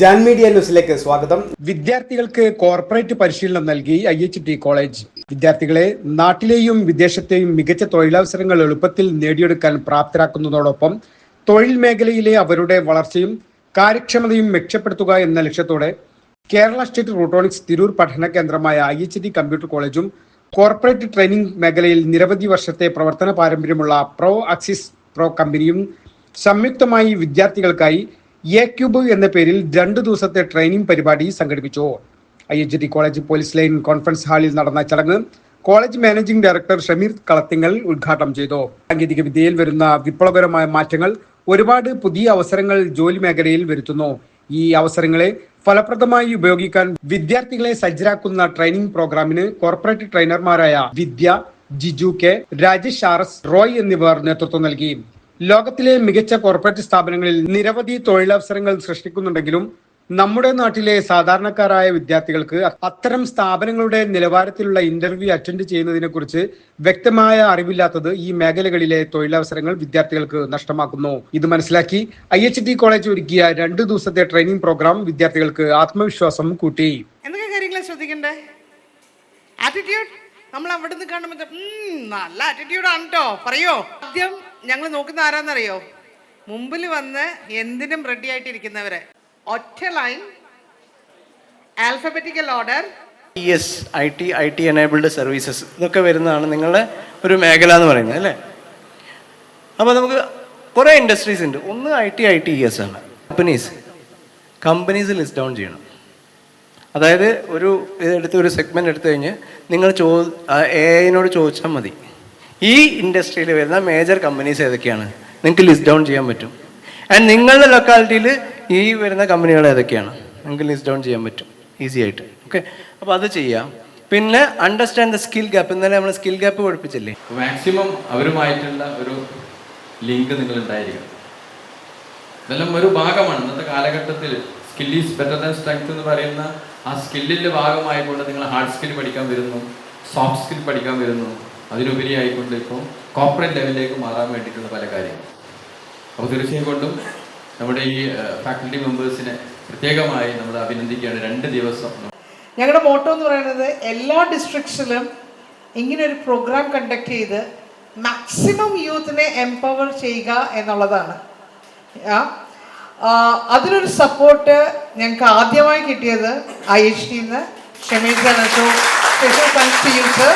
Jan media ന്യൂസിലേക്ക് സ്വാഗതം. വിദ്യാർത്ഥികൾക്ക് കോർപ്പറേറ്റ് പരിശീലനം നൽകി ഐ എച്ച് ടി കോളേജ്. വിദ്യാർത്ഥികളെ നാട്ടിലെയും വിദേശത്തെയും മികച്ച തൊഴിലവസരങ്ങൾ എളുപ്പത്തിൽ നേടിയെടുക്കാൻ പ്രാപ്തരാക്കുന്നതോടൊപ്പം തൊഴിൽ മേഖലയിലെ അവരുടെ വളർച്ചയും കാര്യക്ഷമതയും മെച്ചപ്പെടുത്തുക എന്ന ലക്ഷ്യത്തോടെ കേരള സ്റ്റേറ്റ് റൂട്ടോണിക്സ് തിരൂർ പഠന കേന്ദ്രമായ ഐ എച്ച് ടി കമ്പ്യൂട്ടർ കോളേജും കോർപ്പറേറ്റ് ട്രെയിനിംഗ് മേഖലയിൽ നിരവധി വർഷത്തെ പ്രവർത്തന പാരമ്പര്യമുള്ള പ്രോ അക്സിസ് പ്രോ കമ്പനിയും സംയുക്തമായി വിദ്യാർത്ഥികൾക്കായി എ ക്യൂബ് എന്ന പേരിൽ രണ്ടു ദിവസത്തെ ട്രെയിനിങ് പരിപാടി സംഘടിപ്പിച്ചു. I H D college police line conference ഹാളിൽ നടന്ന ചടങ്ങ് college managing director Shameer Kalathingal ഉദ്ഘാടനം ചെയ്തു. സാങ്കേതിക വിദ്യയിൽ വരുന്ന വിപ്ലവകരമായ മാറ്റങ്ങൾ ഒരുപാട് പുതിയ അവസരങ്ങൾ ജോലി മേഖലയിൽ വരുത്തുന്നു. ഈ അവസരങ്ങളെ ഫലപ്രദമായി ഉപയോഗിക്കാൻ വിദ്യാർത്ഥികളെ സജ്ജരാക്കുന്ന ട്രെയിനിംഗ് പ്രോഗ്രാമിന് corporate ട്രെയിനർമാരായ Vidya Jiju K Rajesh R S Roy എന്നിവർ നേതൃത്വം നൽകി. ലോകത്തിലെ മികച്ച കോർപ്പറേറ്റ് സ്ഥാപനങ്ങളിൽ നിരവധി തൊഴിലവസരങ്ങൾ സൃഷ്ടിക്കുന്നുണ്ടെങ്കിലും നമ്മുടെ നാട്ടിലെ സാധാരണക്കാരായ വിദ്യാർത്ഥികൾക്ക് അത്തരം സ്ഥാപനങ്ങളുടെ നിലവാരത്തിലുള്ള ഇന്റർവ്യൂ അറ്റൻഡ് ചെയ്യുന്നതിനെ കുറിച്ച് വ്യക്തമായ അറിവില്ലാത്തത് ഈ മേഖലകളിലെ തൊഴിലവസരങ്ങൾ വിദ്യാർത്ഥികൾക്ക് നഷ്ടമാക്കുന്നു. ഇത് മനസ്സിലാക്കി ഐ എച്ച് കോളേജ് ഒരുക്കിയ രണ്ട് ദിവസത്തെ ട്രെയിനിങ് പ്രോഗ്രാം വിദ്യാർത്ഥികൾക്ക് ആത്മവിശ്വാസം കൂട്ടി. എന്തൊക്കെ കാര്യങ്ങളാണ് ശ്രദ്ധിക്കണ്ടേ? ആറ്റിറ്റ്യൂഡ് നമ്മൾ അവിടെ നിന്ന് കാണുമ്പോൾ നല്ല നല്ല ആണ് കേട്ടോ പറയോ? ആദ്യം ഞങ്ങൾ നോക്കുന്ന ആരാന്നറിയോ? മുമ്പിൽ വന്ന് എന്തിനും റെഡി ആയിട്ടിരിക്കുന്നവരെ. ഒറ്റ line alphabetical order S I T I T enabled services ഇതൊക്കെ വരുന്നതാണ് നിങ്ങളുടെ ഒരു മേഖല എന്ന് പറയുന്നത് അല്ലേ? അപ്പോൾ നമുക്ക് കുറേ ഇൻഡസ്ട്രീസ് ഉണ്ട്. ഒന്ന് I T I T S ആണ്. കമ്പനീസ് കമ്പനീസ് ലിസ്റ്റ് ഡൗൺ ചെയ്യണം. അതായത് ഒരു ഇതെടുത്ത് ഒരു സെഗ്മെന്റ് എടുത്തു കഴിഞ്ഞ് നിങ്ങൾ ചോ എ ഐനോട് ചോദിച്ചാൽ മതി. ഈ ഇൻഡസ്ട്രിയിൽ വരുന്ന മേജർ കമ്പനീസ് ഏതൊക്കെയാണ്? നിങ്ങൾക്ക് ലിസ്റ്റ് ഡൗൺ ചെയ്യാൻ പറ്റും. ആൻഡ് നിങ്ങളുടെ ലൊക്കാലിറ്റിയിൽ ഈ വരുന്ന കമ്പനികൾ ഏതൊക്കെയാണ്? നിങ്ങൾക്ക് ലിസ്റ്റ് ഡൗൺ ചെയ്യാൻ പറ്റും. ഈസി ആയിട്ട്. ഓക്കെ അപ്പോൾ അത് ചെയ്യാം. പിന്നെ അണ്ടർസ്റ്റാൻഡ് ദ സ്കിൽ ഗ്യാപ്പ് ഇന്നലെ നമ്മൾ സ്കിൽ ഗ്യാപ്പ് പഠിപ്പിച്ചില്ലേ? മാക്സിമം അവരുമായിട്ടുള്ള ഒരു ലിങ്ക് നിങ്ങൾ ഉണ്ടായിരിക്കണം ഇതെല്ലാം ഒരു ഭാഗമാണ്. ഇന്നത്തെ കാലഘട്ടത്തിൽ skill is better than strength എന്ന് പറയുന്ന ആ സ്കില്ലിന്റെ ഭാഗമായിക്കൊണ്ട് നിങ്ങൾ ഹാർഡ് സ്കിൽ പഠിക്കാൻ വരുന്നു സോഫ്റ്റ് സ്കിൽ പഠിക്കാൻ വരുന്നു. അതിനുപരി ആയിക്കൊണ്ട് ഇപ്പോൾ കോർപ്പറേറ്റ് ലെവലിലേക്ക് മാറാൻ വേണ്ടിയിട്ടുള്ള പല കാര്യങ്ങൾ അപ്പോൾ തീർച്ചയായും കൊണ്ടും നമ്മുടെ ഈ ഫാക്കൽറ്റി മെമ്പേഴ്സിനെ പ്രത്യേകമായി നമ്മൾ അഭിനന്ദിക്കുകയാണ്. രണ്ട് ദിവസം ഞങ്ങളുടെ മോട്ടോ എന്ന് പറയുന്നത് എല്ലാ ഡിസ്ട്രിക്ട്സിലും ഇങ്ങനെ ഒരു പ്രോഗ്രാം കണ്ടക്ട് ചെയ്ത് മാക്സിമം യൂത്തിനെ എംപവർ ചെയ്യുക എന്നുള്ളതാണ്. അതിനൊരു സപ്പോർട്ട് ഞങ്ങൾക്ക് ആദ്യമായി കിട്ടിയത് I H tin Shameer special thanks to you sir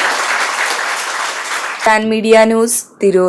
Pan media news Tirur